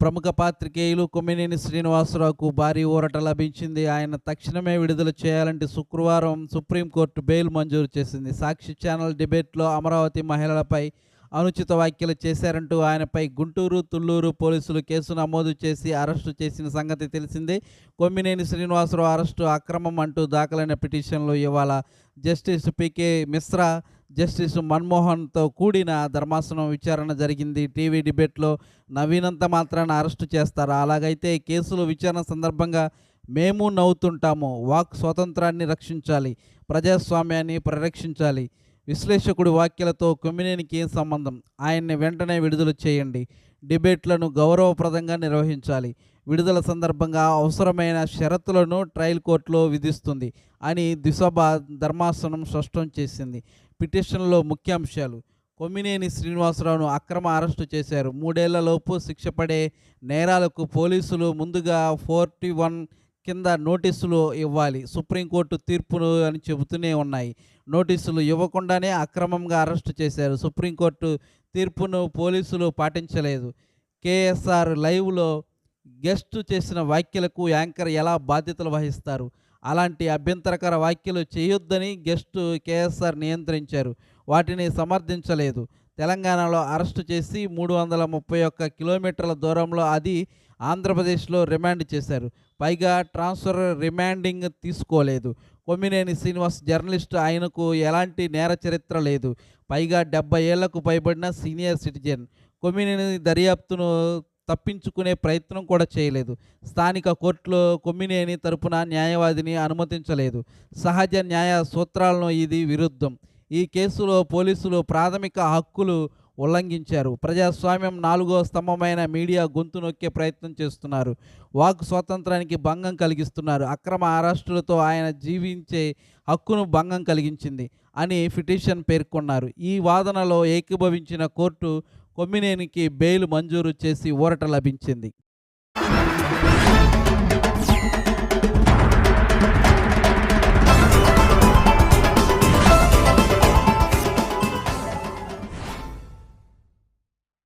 ప్రముఖ పాత్రికేయులు కొమ్మినేని శ్రీనివాసరావుకు భారీ ఊరట లభించింది. ఆయన తక్షణమే విడుదల చేయాలంటే శుక్రవారం సుప్రీంకోర్టు బెయిల్ మంజూరు చేసింది. సాక్షి ఛానల్ డిబేట్లో అమరావతి మహిళలపై అనుచిత వ్యాఖ్యలు చేశారంటూ ఆయనపై గుంటూరు తుళ్ళూరు పోలీసులు కేసు నమోదు చేసి అరెస్టు చేసిన సంగతి తెలిసిందే. కొమ్మినేని శ్రీనివాసరావు అరెస్టు అక్రమం అంటూ దాఖలైన పిటిషన్లో ఇవాళ justice P K Mishra justice మన్మోహన్తో కూడిన ధర్మాసనం విచారణ జరిగింది. టీవీ డిబేట్లో నవీనంత మాత్రాన అరెస్టు చేస్తారు. అలాగైతే కేసులు విచారణ సందర్భంగా మేము నవ్వుతుంటాము. వాక్ స్వాతంత్రాన్ని రక్షించాలి. ప్రజాస్వామ్యాన్ని పరిరక్షించాలి. విశ్లేషకుడి వ్యాఖ్యలతో కొమ్మినేనికి ఏం సంబంధం? ఆయన్ని వెంటనే విడుదల చేయండి. డిబేట్లను గౌరవప్రదంగా నిర్వహించాలి. విడుదల సందర్భంగా అవసరమైన షరతులను ట్రయల్ కోర్టులో విధిస్తుంది అని దిశభ ధర్మాసనం స్పష్టం చేసింది. పిటిషన్లో ముఖ్యాంశాలు. కొమ్మినేని శ్రీనివాసరావును అక్రమ అరెస్టు చేశారు. మూడేళ్ళలోపు శిక్ష పడే నేరాలకు పోలీసులు ముందుగా ఫోర్టీ వన్ కింద నోటీసులు ఇవ్వాలి. సుప్రీంకోర్టు తీర్పును అని చెబుతూనే ఉన్నాయి. నోటీసులు ఇవ్వకుండానే అక్రమంగా అరెస్టు చేశారు. సుప్రీంకోర్టు తీర్పును పోలీసులు పాటించలేదు. కేఎస్ఆర్ లైవ్లో గెస్ట్ చేసిన వ్యాఖ్యలకు యాంకర్ ఎలా బాధ్యతలు వహిస్తారు? అలాంటి అభ్యంతరకర వ్యాఖ్యలు చేయొద్దని గెస్ట్ కేఎస్ఆర్ నియంత్రించారు. వాటిని సమర్థించలేదు. తెలంగాణలో అరెస్టు చేసి మూడు వందల ముప్పై ఒక్క కిలోమీటర్ల దూరంలో అది ఆంధ్రప్రదేశ్లో రిమాండ్ చేశారు. పైగా ట్రాన్స్ఫర్ రిమాండింగ్ తీసుకోలేదు. కొమ్మినేని శ్రీనివాస్ జర్నలిస్ట్ ఆయనకు ఎలాంటి నేర చరిత్ర లేదు. పైగా డెబ్బై ఏళ్ళకు పైబడిన సీనియర్ సిటిజన్ కొమ్మినేని దర్యాప్తును తప్పించుకునే ప్రయత్నం కూడా చేయలేదు. స్థానిక కోర్టులో కొమ్మినేని తరపున న్యాయవాదిని అనుమతించలేదు. సహజ న్యాయ సూత్రాలను ఇది విరుద్ధం. ఈ కేసులో పోలీసులు ప్రాథమిక హక్కులు ఉల్లంఘించారు. ప్రజాస్వామ్యం నాలుగో స్తంభమైన మీడియా గొంతు నొక్కే ప్రయత్నం చేస్తున్నారు. వాక్ స్వాతంత్రానికి భంగం కలిగిస్తున్నారు. అక్రమ అరెస్టులతో ఆయన జీవించే హక్కును భంగం కలిగించింది అని పిటిషన్ పేర్కొన్నారు. ఈ వాదనలో ఏకీభవించిన కోర్టు కొమ్మినేనికి బెయిల్ మంజూరు చేసి ఊరట లభించింది.